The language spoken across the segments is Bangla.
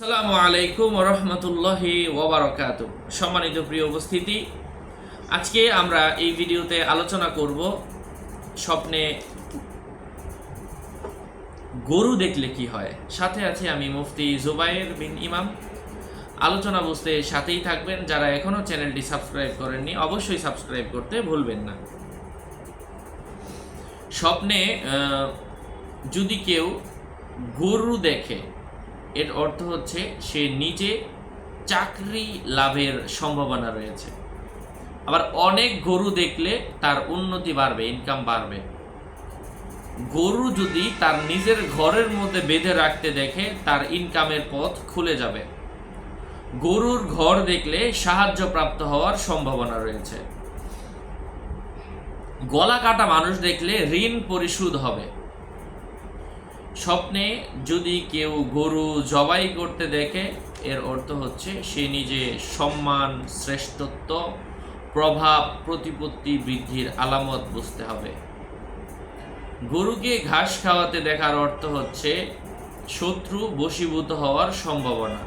আসসালামু আলাইকুম রহমতুল্লাহি ওবরাকাত সম্মানিত প্রিয় উপস্থিতি, আজকে আমরা এই ভিডিওতে আলোচনা করব স্বপ্নে গরু দেখলে কি হয়। সাথে আছে আমি মুফতি জুবাইর বিন ইমাম। আলোচনা বুঝতে সাথেই থাকবেন। যারা এখনও চ্যানেলটি সাবস্ক্রাইব করেননি, অবশ্যই সাবস্ক্রাইব করতে ভুলবেন না। স্বপ্নে যদি কেউ গরু দেখে এর অর্থ হচ্ছে সে নিজে চাকরি লাভের সম্ভাবনা রয়েছে। আবার অনেক গরু দেখলে তার উন্নতি বাড়বে ইনকাম বাড়বে। গরু যদি তার নিজের ঘরের মধ্যে বেঁধে রাখতে দেখে, তার ইনকামের পথ খুলে যাবে। গরুর ঘর দেখলে সাহায্য প্রাপ্ত হওয়ার সম্ভাবনা রয়েছে। গলা কাটা মানুষ দেখলে ঋণ পরিশোধ হবে। স্বপ্নে যদি কেউ গরু জবাই করতে দেখে, এর অর্থ হচ্ছে সে নিজে সম্মান, শ্রেষ্ঠত্ব, প্রভাব, প্রতিপত্তি বৃদ্ধির আলামত বুঝতে হবে। গরুকে ঘাস খাওয়াতে দেখার অর্থ হচ্ছে শত্রু বশীভূত হওয়ার সম্ভাবনা।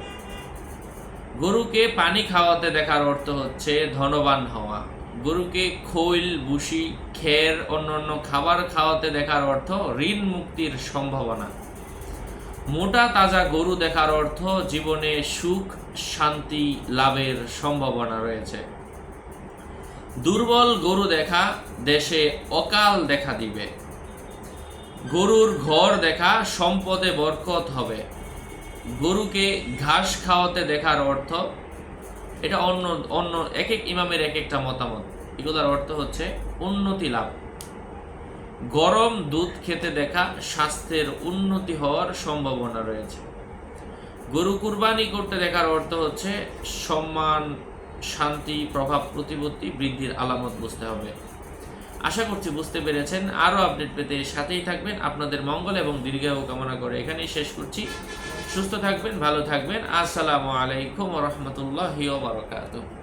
গরুকে পানি খাওয়াতে দেখার অর্থ হচ্ছে ধনবান হওয়া। গরুকে খৈল বুসি খের, অন্যান্য খাবার খাওয়াতে দেখার অর্থ ঋণ মুক্তির সম্ভাবনা। মোটা তাজা গরু দেখার অর্থ জীবনে সুখ, শান্তি, লাভের সম্ভাবনা রয়েছে। দুর্বল গরু দেখা দেশে অকাল দেখা দিবে। গরুর ঘর দেখা সম্পদে বরকত হবে। গরুকে ঘাস খাওয়াতে দেখার অর্থ এটা অন্য অন্য এক এক ইমামের এক একটা মতামত। এগুলোর অর্থ হচ্ছে উন্নতি লাভ। গরম দুধ খেতে দেখা স্বাস্থ্যের উন্নতি হওয়ার সম্ভাবনা রয়েছে। গরু কুরবানি করতে দেখার অর্থ হচ্ছে সম্মান, শান্তি, প্রভাব, প্রতিপত্তি বৃদ্ধির আলামত বুঝতে হবে। আশা করছি বুঝতে পেরেছেন। আরও আপডেট পেতে সাথেই থাকবেন। আপনাদের মঙ্গল এবং দীর্ঘায়ু কামনা করে এখানেই শেষ করছি। সুস্থ থাকবেন, ভালো থাকবেন। আসসালামু আলাইকুম রহমতুল্লাহ বারকাতুহ।